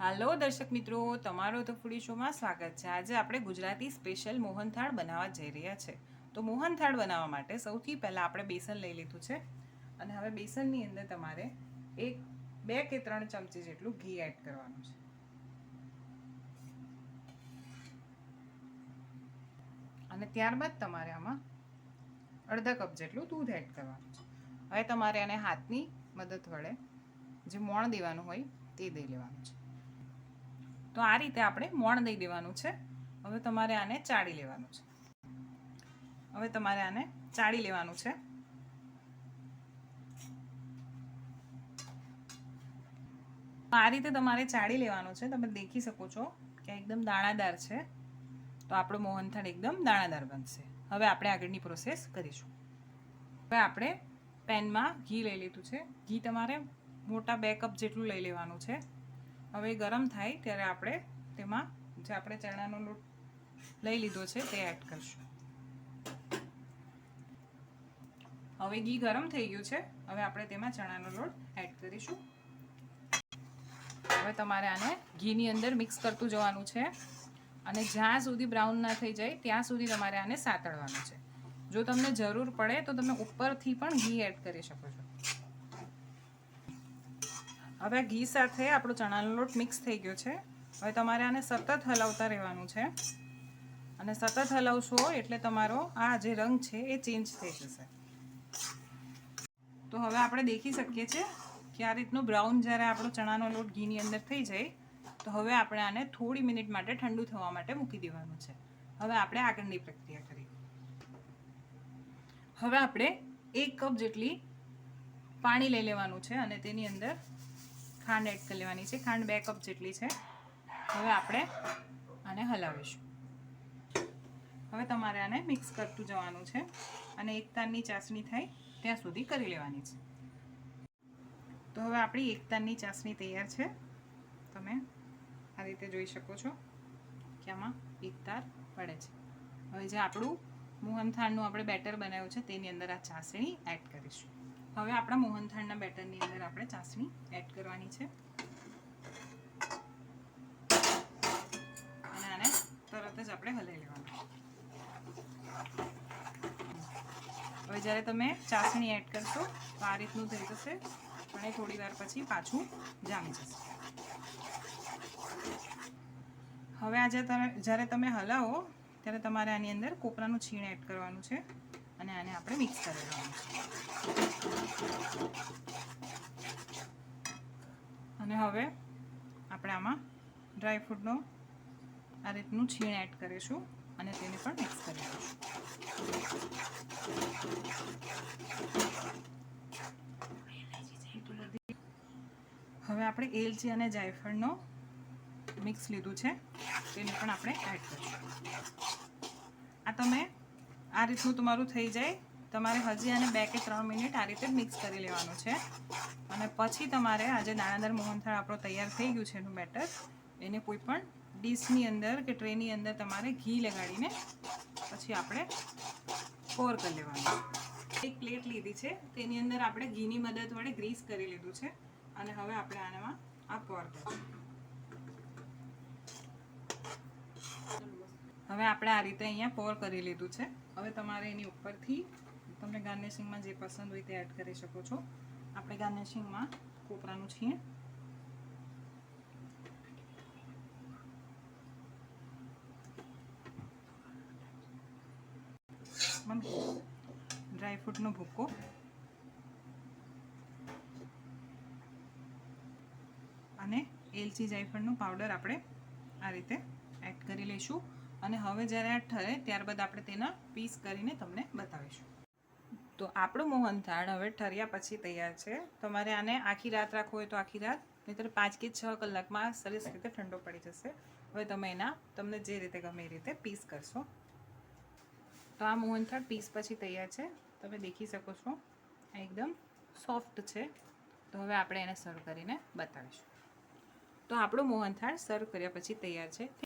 હાલો દર્શક મિત્રો, તમારો તો ફૂડી શોમાં સ્વાગત છે. આજે આપણે ગુજરાતી સ્પેશિયલ મોહનથાળ બનાવવા જઈ રહ્યા છે. તો મોહનથાળ બનાવવા માટે સૌથી પહેલાં આપણે બેસન લઈ લીધું છે અને હવે બેસનની અંદર તમારે એક, બે કે ત્રણ ચમચી જેટલું ઘી એડ કરવાનું છે. અને ત્યારબાદ તમારે આમાં અડધા કપ જેટલું દૂધ એડ કરવાનું છે. હવે તમારે આને હાથની મદદ વડે જે મોણ દેવાનું હોય તે દઈ લેવાનું છે. તો આ રીતે આપણે મોણ દઈ દેવાનું છે. હવે તમારે આને ચાળી લેવાનું છે. હવે તમારે આને ચાળી લેવાનું છે. આ રીતે તમારે ચાળી લેવાનું છે. તમે દેખી શકો છો કે એકદમ દાણાદાર છે. તો આપણો મોહનથાળ એકદમ દાણાદાર બનશે. હવે આપણે આગળની પ્રોસેસ કરીશું. હવે આપણે પેનમાં ઘી લઈ લીધું છે. ઘી તમારે મોટા બે કપ જેટલું લઈ લેવાનું છે. હવે ગરમ થાય ત્યારે આપણે તેમાં જે આપણે ચણાનો લોટ લઈ લીધો છે તે એડ કરશું. હવે ઘી ગરમ થઈ ગયું છે, હવે આપણે તેમાં ચણાનો લોટ એડ કરીશું. હવે તમારે આને ઘીની અંદર મિક્સ કરતું જવાનું છે અને જ્યાં સુધી બ્રાઉન ના થઈ જાય ત્યાં સુધી તમારે આને સાતળવાનું છે. જો તમને જરૂર પડે તો તમે ઉપરથી પણ ઘી એડ કરી શકો છો. હવે ઘી સાથે આપણો ચણાનો લોટ મિક્સ થઈ ગયો છે. હવે તમારે આને સતત હલાવતા રહેવાનું છે. અને સતત હલાવશો એટલે તમારો આ જે રંગ છે એ ચેન્જ થઈ જશે. તો હવે આપણે દેખી શકીએ છીએ કે આ રીતનું બ્રાઉન જ્યારે આપણો ચણાનો લોટ ઘીની અંદર થઈ જાય, તો હવે આપણે આને થોડી મિનિટ માટે ઠંડુ થવા માટે મૂકી દેવાનું છે. હવે આપણે આગળની પ્રક્રિયા કરીએ. હવે આપણે એક કપ જેટલી પાણી લઈ લેવાનું છે અને તેની અંદર ખાંડ એડ કરી લેવાની છે. ખાંડ બે કપ જેટલી છે. હવે આપણે આને હલાવીશું. હવે તમારે આને મિક્સ કરતું જવાનું છે અને એક તારની ચાસણી થાય ત્યાં સુધી કરી લેવાની છે. તો હવે આપણી એક તારની ચાસણી તૈયાર છે. તમે આ રીતે જોઈ શકો છો કે આમાં એક તાર પડે છે. હવે જે આપણું મોહનથાળનું આપણે બેટર બનાવ્યું છે તેની અંદર આ ચાસણી એડ કરીશું. હવે આપણા મોહનથાળના બેટરની અંદર આપણે ચાસણી એડ કરવાની છે. અને આને તરત જ આપણે હલાવી લેવાનું. હવે જ્યારે તમે ચાસણી એડ કરશો, તો આ રીતનું થઈ જશે પણ એ થોડી વાર પછી પાછું જામી જશે. હવે આજે જ્યારે તમે હલાવો, ત્યારે તમારે આની અંદર કોપરાનું છીણ એડ કરવાનું છે. અને આને આપણે મિક્સ કરી લેવાનું. અને હવે આપણે આમાં ડ્રાયફ્રૂટનો આ રીતનું છીણ એડ કરીશું અને તેને પણ મિક્સ કરી લઈશું. હવે આપણે એલચી અને જાયફળનો મિક્સ લીધું છે. તેને પણ આપણે એડ કરીશું. આ તમે આ રીતનું તમારું થઈ જાય. તમારે હજી આને બે કે ત્રણ મિનિટ આ રીતે મિક્સ કરી લેવાનું છે. અને પછી તમારે આજે દાણાદાર મોહનથાળ આપણો તૈયાર થઈ ગયું છે એનું બેટર. એને કોઈ પણ ડીશની અંદર કે ટ્રેની અંદર તમારે ઘી લગાડીને પછી આપણે પોર કરી લેવાનું. એક પ્લેટ લીધી છે. તેની અંદર આપણે ઘીની મદદ વડે ગ્રીસ કરી લીધું છે. અને હવે આપણે આનામાં આ પોર કરીશું. હવે આપણે આ રીતે અહીંયા પોર કરી લીધું છે. હવે તમારે એની ઉપરથી તમને ગાર્નિશિંગમાં જે પસંદ હોય તે એડ કરી શકો છો. આપણે ગાર્નિશિંગમાં કોપરાનું છીએ. ડ્રાયફ્રૂટનો ભૂકો. અને એલચી જાયફળનો પાવડર આપણે આ રીતે એડ કરી લઈશું. અને હવે જ્યારે આ ઠરે, ત્યારબાદ આપણે તેના પીસ કરીને તમને બતાવીશું. તો આપણું મોહનથાળ હવે ઠર્યા પછી તૈયાર છે. તમારે આને આખી રાત રાખવું હોય તો આખી રાત, નહીંતર પાંચ કે છ કલાકમાં સરસ રીતે ઠંડો પડી જશે. હવે તમે એના, તમને જે રીતે ગમે એ રીતે પીસ કરશો. તો આ મોહનથાળ પીસ પછી તૈયાર છે. તમે દેખી શકો છો, આ એકદમ સોફ્ટ છે. તો હવે આપણે એને સર્વ કરીને બતાવીશું. તો આપણું મોહનથાળ સર્વ કર્યા પછી તૈયાર છે.